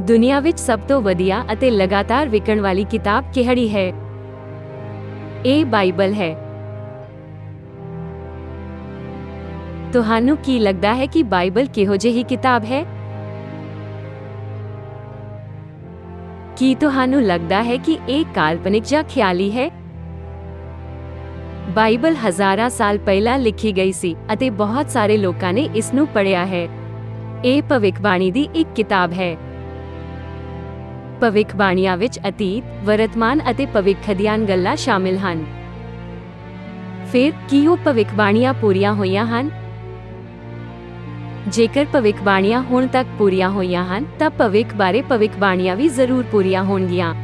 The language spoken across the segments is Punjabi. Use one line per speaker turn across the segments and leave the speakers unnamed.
ਦੁਨੀਆ ਵਿੱਚ ਸਭ ਤੋਂ ਵਧੀਆ ਅਤੇ ਲਗਾਤਾਰ ਵਿਕਣ ਵਾਲੀ ਕਿਤਾਬ ਕਿਹੜੀ ਹੈ? ਇਹ ਬਾਈਬਲ ਹੈ। ਤੁਹਾਨੂੰ ਕੀ ਲੱਗਦਾ ਹੈ ਕਿ ਬਾਈਬਲ ਕਿਹੋ ਜਿਹੀ ਕਿਤਾਬ ਹੈ? ਕੀ ਤੁਹਾਨੂੰ ਲੱਗਦਾ ਹੈ ਕਿ ਇਹ ਕਾਲਪਨਿਕ ਜਾਂ ਖਿਆਲੀ ਹੈ? ਬਾਈਬਲ ਹਜ਼ਾਰਾਂ ਸਾਲ ਪਹਿਲਾਂ ਲਿਖੀ ਗਈ ਸੀ ਅਤੇ ਬਹੁਤ ਸਾਰੇ ਲੋਕਾਂ ਨੇ ਇਸ ਨੂੰ ਪੜ੍ਹਿਆ ਹੈ। ਇਹ ਭਵਿੱਖਬਾਣੀ ਦੀ ਇੱਕ ਕਿਤਾਬ ਹੈ। ਭਵਿੱਖਬਾਣੀਆਂ ਵਿੱਚ ਅਤੀਤ, ਵਰਤਮਾਨ ਅਤੇ ਭਵਿੱਖ ਦੀਆਂ ਗੱਲਾਂ ਸ਼ਾਮਿਲ ਹਨ। ਫਿਰ ਕੀ ਉਹ ਭਵਿੱਖਬਾਣੀਆਂ ਪੂਰੀਆਂ ਹੋਈਆਂ ਹਨ? ਜੇਕਰ ਭਵਿੱਖਬਾਣੀਆਂ ਹੁਣ ਤੱਕ ਪੂਰੀਆਂ ਹੋਈਆਂ ਹਨ ਤਾਂ ਭਵਿੱਖ ਬਾਰੇ ਭਵਿੱਖਬਾਣੀਆਂ ਵੀ ਜ਼ਰੂਰ ਪੂਰੀਆਂ ਹੋਣਗੀਆਂ।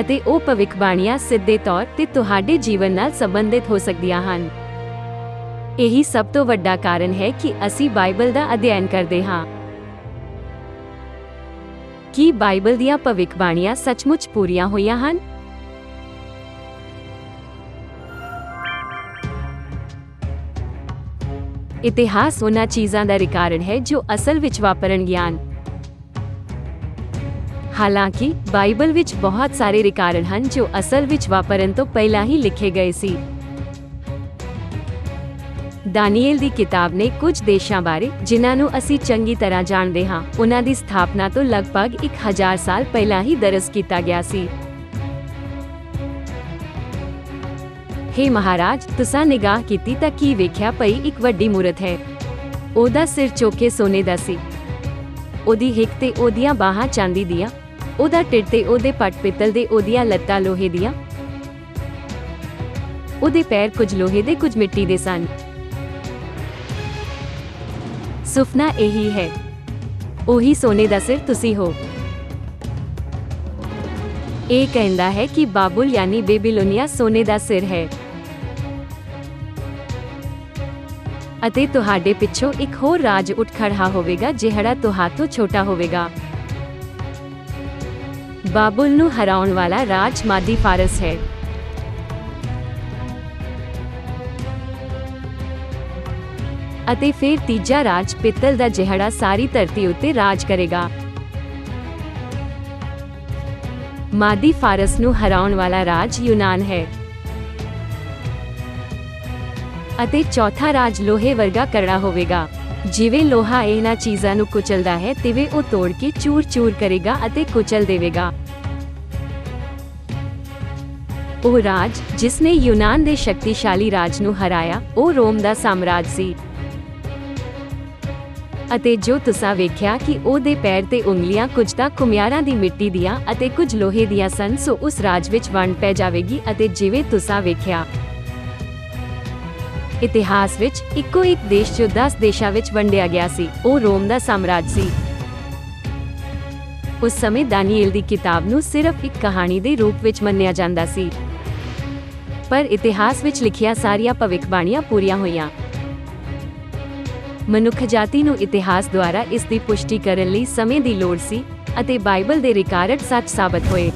ਅਤੇ ਉਹ ਭਵਿੱਖਬਾਣੀਆਂ ਸਿੱਧੇ ਤੌਰ ਤੇ ਤੁਹਾਡੇ ਜੀਵਨ ਨਾਲ ਸੰਬੰਧਿਤ ਹੋ ਸਕਦੀਆਂ ਹਨ। ਇਹੀ ਸਭ ਤੋਂ ਵੱਡਾ ਕਾਰਨ ਹੈ ਕਿ ਅਸੀਂ ਬਾਈਬਲ ਦਾ ਅਧਿਐਨ ਕਰਦੇ ਹਾਂ। ਕੀ ਬਾਈਬਲ ਦੀਆਂ ਭਵਿੱਖਬਾਣੀਆਂ ਸੱਚਮੁੱਚ ਪੂਰੀਆਂ ਹੋਈਆਂ ਹਨ? ਇਤਿਹਾਸ ਉਹਨਾਂ ਚੀਜ਼ਾਂ ਦਾ ਰਿਕਾਰਡ ਹੈ ਜੋ ਅਸਲ ਵਿੱਚ ਗਿਆਨ ਹਾਲਾਂਕਿ, ਬਾਈਬਲ ਵਿੱਚ ਬਹੁਤ ਸਾਰੇ ਰਿਕਾਰਡ ਹਨ ਜੋ ਅਸਲ ਵਿੱਚ ਵਾਪਰਨ ਤੋਂ ਪਹਿਲਾਂ ਹੀ ਲਿਖੇ ਗਏ ਸੀ। ਦਾਨੀਏਲ ਦੀ ਕਿਤਾਬ ਨੇ ਕੁਝ ਦੇਸ਼ਾਂ ਬਾਰੇ, ਜਿਨ੍ਹਾਂ ਨੂੰ ਅਸੀਂ ਚੰਗੀ ਤਰ੍ਹਾਂ ਜਾਣਦੇ ਹਾਂ, ਉਹਨਾਂ ਦੀ ਸਥਾਪਨਾ ਤੋਂ ਲਗਭਗ 1000 ਸਾਲ ਪਹਿਲਾਂ ਹੀ ਦਰਜ ਕੀਤਾ ਗਿਆ ਸੀ। ਹੇ ਮਹਾਰਾਜ, ਤੁਸੀਂ ਨਿਗਾਹ ਕੀਤੀ ਤਾਂ ਕੀ ਵੇਖਿਆ ਪਈ ਇੱਕ ਵੱਡੀ ਮੂਰਤ ਹੈ? ਉਹਦਾ ਸਿਰ ਚੋਕੇ ਸੋਨੇ ਦਾ ਸੀ। ਉਹਦੀ ਹਿੱਕ ਤੇ ਉਹਦੀਆਂ ਬਾਹਾਂ ਚਾਂਦੀ ਦੀਆਂ, ਉਹਦਾ ਢਿੱਡ ਤੇ ਉਹਦੇ ਪੱਟ ਪਿੱਤਲ ਦੇ ਉਹਦੀਆਂ ਲੱਤਾਂ ਲੋਹੇ ਦੀਆਂ। ਉਹਦੇ ਪੈਰ ਕੁਝ ਲੋਹੇ ਦੇ, ਕੁਝ ਮਿੱਟੀ ਦੇ ਸਨ। ਸੁਪਨਾ ਇਹੀ ਹੈ। ਉਹੀ ਸੋਨੇ ਦਾ ਸਿਰ ਤੁਸੀਂ ਹੋ। ਇਹ ਕਹਿੰਦਾ ਹੈ ਕਿ ਬਾਬੁਲ ਯਾਨੀ ਬੇਬੀਲੋਨੀਆ ਸੋਨੇ ਦਾ ਸਿਰ ਹੈ। ਅਤੇ ਤੁਹਾਡੇ ਪਿੱਛੋਂ ਇੱਕ ਹੋਰ ਰਾਜ ਉੱਠ ਖੜਾ ਹੋਵੇਗਾ, ਜਿਹੜਾ ਤੁਹਾਤੋਂ ਛੋਟਾ ਹੋਵੇਗਾ। ਬਾਬੁਲ ਨੂੰ ਹਰਾਉਣ ਵਾਲਾ ਰਾਜ ਮਾਦੀ ਫਾਰਸ ਹੈ। ਅਤੇ ਫਿਰ ਤੀਜਾ ਰਾਜ ਪਿੱਤਲ ਦਾ ਜਿਹੜਾ ਸਾਰੀ ਧਰਤੀ ਉੱਤੇ ਰਾਜ ਕਰੇਗਾ। ਮਾਦੀ ਫਾਰਸ ਨੂੰ ਹਰਾਉਣ ਵਾਲਾ ਰਾਜ ਯੂਨਾਨ ਹੈ। ਅਤੇ ਚੌਥਾ ਰਾਜ ਲੋਹੇ ਵਰਗਾ ਕਰੜਾ ਹੋਵੇਗਾ। ਜਿਵੇਂ ਲੋਹਾ ਇਹਨਾਂ ਚੀਜ਼ਾਂ ਨੂੰ ਕੁਚਲਦਾ ਹੈ, ਤਿਵੇਂ ਉਹ ਤੋੜ ਕੇ ਚੂਰ-ਚੂਰ ਕਰੇਗਾ ਅਤੇ ਕੁਚਲ ਦੇਵੇਗਾ। ਉਹ ਰਾਜ ਜਿਸ ਨੇ ਯੂਨਾਨ ਦੇ ਸ਼ਕਤੀਸ਼ਾਲੀ ਰਾਜ ਨੂੰ ਹਰਾਇਆ, ਉਹ ਰੋਮ ਦਾ ਸਾਮਰਾਜ ਸੀ। ਅਤੇ ਜੋ ਤੁਸੀਂ ਵੇਖਿਆ ਕਿ ਉਹਦੇ ਪੈਰ ਤੇ ਉਂਗਲੀਆਂ ਕੁਝ ਤਾਂ ਕੁਮਿਆਰਾਂ ਦੀ ਮਿੱਟੀ ਦੀਆਂ ਅਤੇ ਕੁਝ ਲੋਹੇ ਦੀਆਂ ਸਨ, ਸੋ ਉਸ ਰਾਜ ਵਿੱਚ ਵੰਡ ਪੈ ਜਾਵੇਗੀ ਅਤੇ ਜਿਵੇਂ ਤੁਸੀਂ ਵੇਖਿਆ। ਇਤਿਹਾਸ ਵਿੱਚ ਇੱਕੋ ਇੱਕ ਦੇਸ਼ ਜੋ 10 ਦੇਸ਼ਾਂ ਵਿੱਚ ਵੰਡਿਆ ਗਿਆ ਸੀ, ਉਹ ਰੋਮ ਦਾ ਸਾਮਰਾਜ ਸੀ। ਉਸ ਸਮੇਂ ਦਾਨੀਏਲ ਦੀ ਕਿਤਾਬ ਨੂੰ ਸਿਰਫ ਇੱਕ ਕਹਾਣੀ ਦੇ ਰੂਪ ਵਿੱਚ ਮੰਨਿਆ ਜਾਂਦਾ ਸੀ। ਪਰ ਇਤਿਹਾਸ ਵਿੱਚ ਲਿਖਿਆ ਸਾਰੀਆਂ ਭਵਿੱਖਬਾਣੀਆਂ ਪੂਰੀਆਂ ਹੋਈਆਂ। ਮਨੁੱਖ ਜਾਤੀ ਨੂੰ ਇਤਿਹਾਸ ਦੁਆਰਾ ਇਸ ਦੀ ਪੁਸ਼ਟੀ ਕਰਨ ਲਈ ਸਮੇਂ ਦੀ ਲੋੜ ਸੀ ਅਤੇ ਬਾਈਬਲ ਦੇ ਰਿਕਾਰਡ ਸੱਚ ਸਾਬਤ ਹੋਏ।